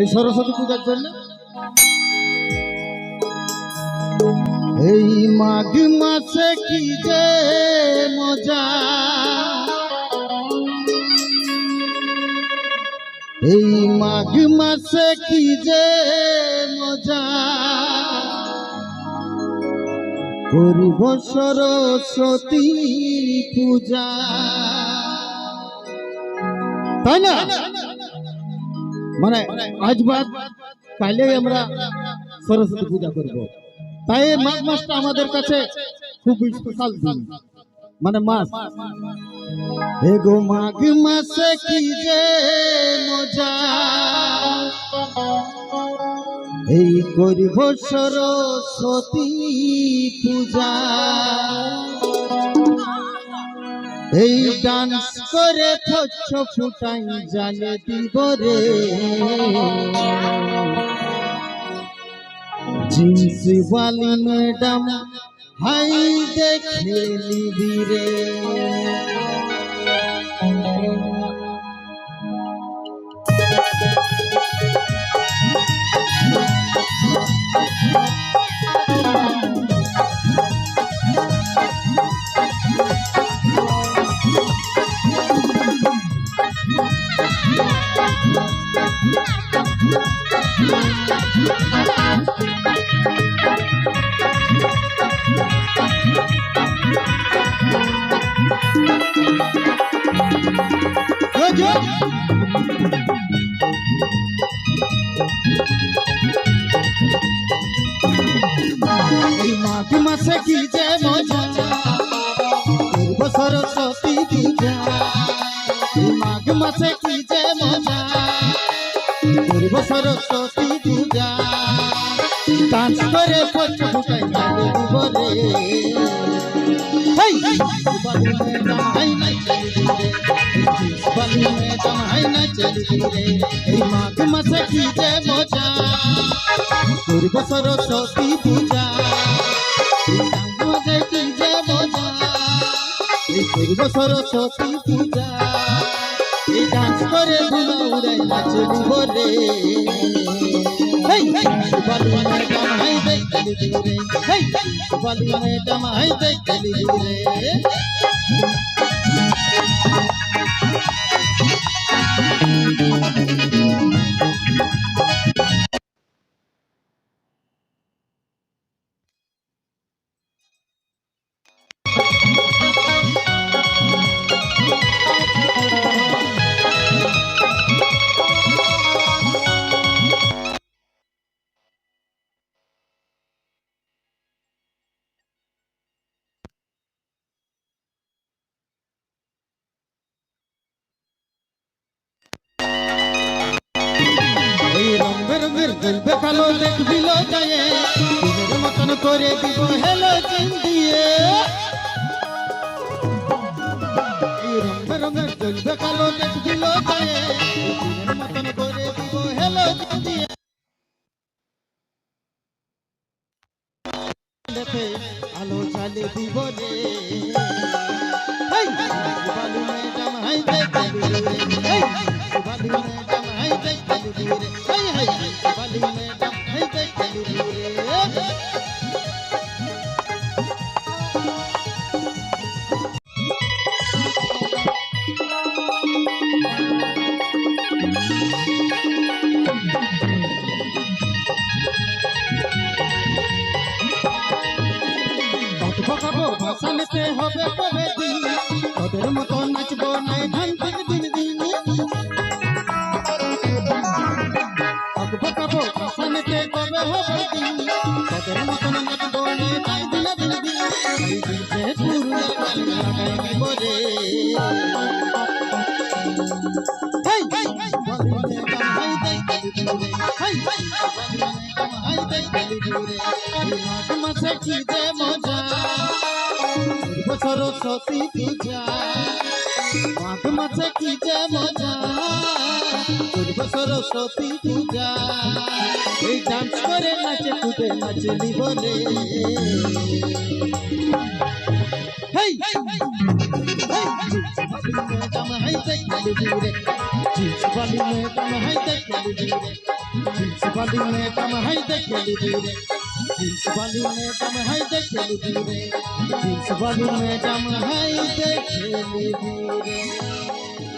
এই সরস্বতী পূজার জন্য। এই মাঘ মাসে কি যে মজা। এই মাঘ মাসে কি যে মজা। করিব সরস্বতী পূজা। তাই না? মানে আজ বাদ, কাইলেই আমরা সরস্বতী পূজা করব। তাই মাঘ মাসটা আমাদের কাছে খুব স্পেশাল দিন। মানে মাস। এগো মাঘ মাসে কি যে মজা। এই করিব সরস্বতী পূজা। এই ডান্স করে ফচ্ছ ফুটাই জানে দিব রে। জিন্স বালি ম্যাডাম, হাই দেখে নিবি রে। Yo, কি যে মজা পূর্ব সরস্বতী পূজা। ডান্স করে পচ ফুটাই গানে দিব রে হেই বালি ম্যাডাম হাই নাই চলি রে বালি ম্যাডাম হাই নাই চলি রে এই মাঘ সরস্বতী পূজা সরস্বতী পূজা। ডান্স করে ধুলো উড়াই নাচলি বলে হেই বালুয়ানের হাই রং বেরঙের গল্পে কালো দেখবিল যায় দিনের মতন করে দিব হেলো চিন দিয়ে। রং বেরঙের গল্পে কালো দেখবিল যায় দিনের মতন করে দিব হেলো চিন আলো চালে দিব রে। বালু ম্যাডাম হাই হাই! রে কত খাবো ভাষা নিতে হবে কবে দিন তোদের মতো নাচবো নাই ধান ঠিক দিন দিন মাসে কি যে মজা সরস্বতী পূজা মাঘ মাসে কি যে মজা দুর্গ সরস্বতী পূজা এই ডান্স করে নাচে তুদে নাচলি বলে হেই মেডাম হাই তাই কালি রে চিজ বালি মেডাম হাই তাই কালি রে वाली में दम है देखेली धीरे। जिंस वाली में दम है देखेली धीरे। जिंस वाली में दम है देखेली धीरे।